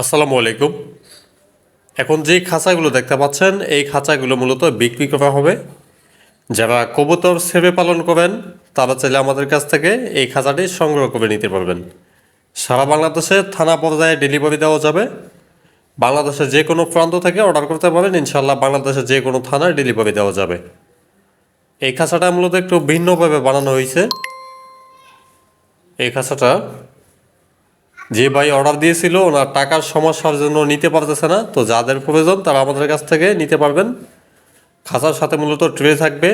আসসালামু আলাইকুম। এখন যে খাঁচাগুলো দেখতে পাচ্ছেন, এই খাঁচাগুলো মূলত বিক্রি করা হবে। যারা কবুতর সেবে পালন করেন, তারা চাইলে আমাদের কাছ থেকে এই খাঁচাটি সংগ্রহ করে নিতে পারবেন। সারা বাংলাদেশে থানা পর্যায়ে ডেলিভারি দেওয়া যাবে। বাংলাদেশের যে কোনো প্রান্ত থেকে অর্ডার করতে পারেন ইনশাল্লাহ বাংলাদেশের যে কোনো থানায় ডেলিভারি দেওয়া যাবে। এই খাঁচাটা মূলত একটু ভিন্নভাবে বানানো হয়েছে। এই খাঁচাটা যে ভাই অর্ডার দিয়েছিল, ওনার টাকার সমস্যার জন্য নিতে পারতেছে না। তো যাদের প্রয়োজন, তারা আমাদের কাছ থেকে নিতে পারবেন। খাঁচার সাথে মূলত ট্রে থাকবে।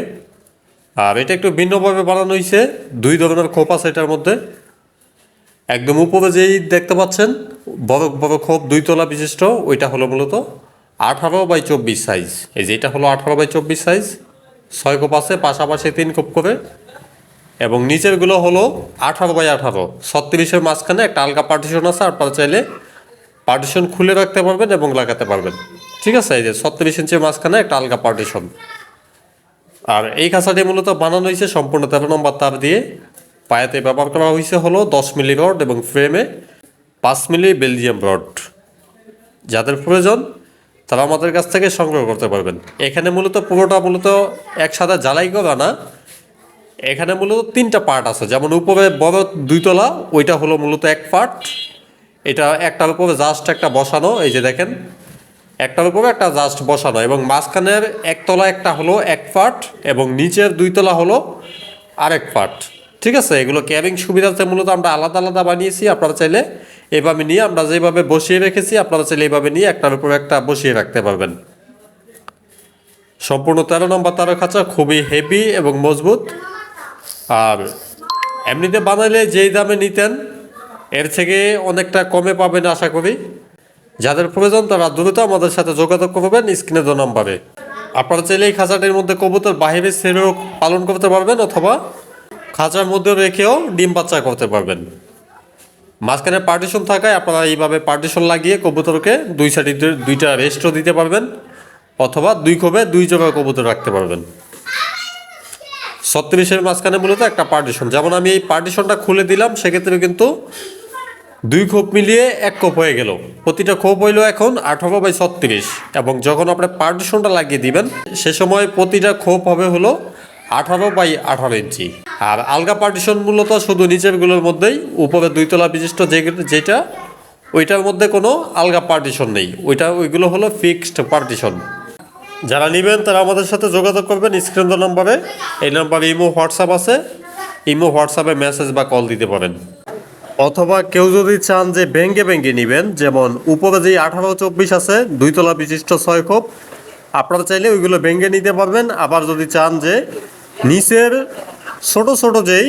আর এটা একটু ভিন্নভাবে বানানো হয়েছে দুই ধরনের খোপ আছে এটার মধ্যে। একদম উপরে যেই দেখতে পাচ্ছেন, বড় বড় খোপ, দুই তলা বিশিষ্ট, ওইটা হলো মূলত আঠারো বাই চব্বিশ সাইজ এই যে এটা হলো আঠারো বাই চব্বিশ সাইজ ছয় কোপ আছে, পাশাপাশি তিন কোপ করে। এবং নিচেরগুলো হলো আঠারো বাই আঠারো। ছত্রিশের মাঝখানে একটা আলগা পার্টিশন আছে, আপনারা চাইলে পার্টিশন খুলে রাখতে পারবেন এবং লাগাতে পারবেন। ঠিক আছে? এই যে ছত্রিশ ইঞ্চের মাঝখানে একটা আলগা পার্টিশন আর এই খাঁচাটি মূলত বানানো হয়েছে সম্পূর্ণ তেরো নম্বর তার দিয়ে। পায়াতে ব্যবহার করা হয়েছে হলো দশ মিলি রড এবং ফ্রেমে পাঁচ মিলি বেলজিয়াম রড। যাদের প্রয়োজন, তারা আমাদের কাছ থেকে সংগ্রহ করতে পারবেন। এখানে মূলত পুরোটা মূলত একসাথে জ্বালাই করা না এখানে মূলত তিনটা পার্ট আছে। যেমন উপরে বড় দুইতলা, ওইটা হলো মূলত এক পার্ট এটা একটার উপরে জাস্ট একটা বসানো, এই যে দেখেন। একটার উপরে একটা জাস্ট বসানো এবং মাঝখানের একতলা একটা হলো এক পার্ট এবং নিচের দুইতলা হলো আরেক পার্ট ঠিক আছে? এগুলো ক্যারিং সুবিধাতে মূলত আমরা আলাদা আলাদা বানিয়েছি। আপনারা চাইলে এভাবে নিয়ে আমরা যেভাবে বসিয়ে রেখেছি, আপনারা চাইলে এইভাবে নিয়ে একটার উপরে একটা বসিয়ে রাখতে পারবেন। সম্পূর্ণ তেরো নম্বর তারা খাঁচা খুবই হেভি এবং মজবুত। আর এমনিতে বানাইলে যেই দামে নিতেন, এর থেকে অনেকটা কমে পাবেন আশা করি। যাদের প্রয়োজন তারা দ্রুত আমাদের সাথে যোগাযোগ করবেন, স্ক্রিনে দো নম্বরে। আপনারা চাইলে এই খাঁচাটির মধ্যে কবুতর বাহিরে ছেড়েও পালন করতে পারবেন অথবা খাঁচার মধ্যে রেখেও ডিম বাচ্চা করতে পারবেন। মাঝখানে পার্টিশন থাকায় আপনারা এইভাবে পার্টিশন লাগিয়ে কবুতরকে দুই সাইডে দুইটা রেস্টও দিতে পারবেন, অথবা দুই খোপে দুই জায়গায় কবুতর রাখতে পারবেন। ছত্রিশের মাঝখানে মূলত একটা পার্টিশন যেমন আমি এই পার্টিশনটা খুলে দিলাম, সেক্ষেত্রে কিন্তু দুই খোপ মিলিয়ে এক কোপ হয়ে গেল। প্রতিটা খোপ হইল এখন আঠারো বাই ছত্রিশ। এবং যখন আপনি পার্টিশনটা লাগিয়ে দিবেন, সে সময় প্রতিটা খোপ হবে হলো আঠারো বাই আঠারো ইঞ্চি। আর আলগা পার্টিশন মূলত শুধু নিচেরগুলোর মধ্যেই, উপরে দুইতলা বিশিষ্ট যে যেটা, ওইটার মধ্যে কোনো আলগা পার্টিশন নেই। ওইটা, ওইগুলো হলো ফিক্সড পার্টিশন যারা নেবেন তারা আমাদের সাথে যোগাযোগ করবেন স্ক্রিন নম্বরে। এই নাম্বারে ইমো, হোয়াটসঅ্যাপ আছে। ইমো, হোয়াটসঅ্যাপে মেসেজ বা কল দিতে পারেন। অথবা কেউ যদি চান যে ব্যাঙ্গে ব্যাঙ্গে নেবেন, যেমন উপরে যেই আঠারো চব্বিশ আছে, দুইতলা বিশিষ্ট ছয় খোপ, আপনারা চাইলে ওইগুলো ব্যাঙ্গে নিতে পারবেন। আবার যদি চান যে নিচের ছোট ছোট যেই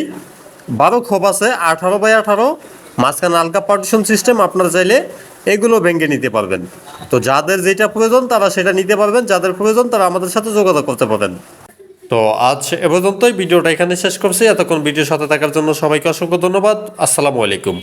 বারো খোপ আছে, আঠারো বাই আঠারো, মাঝখানে আলকা পার্টিশন সিস্টেম আপনারা চাইলে এগুলো ব্যাংকে নিতে পারবেন। তো যাদের যেটা প্রয়োজন, তারা সেটা নিতে পারবেন। যাদের প্রয়োজন, তারা আমাদের সাথে যোগাযোগ করতে পারবেন। তো আজ এ পর্যন্তই। ভিডিওটা এখানে শেষ করছি। এতক্ষণ ভিডিওর সাথে থাকার জন্য সবাইকে অসংখ্য ধন্যবাদ। আসসালামু আলাইকুম।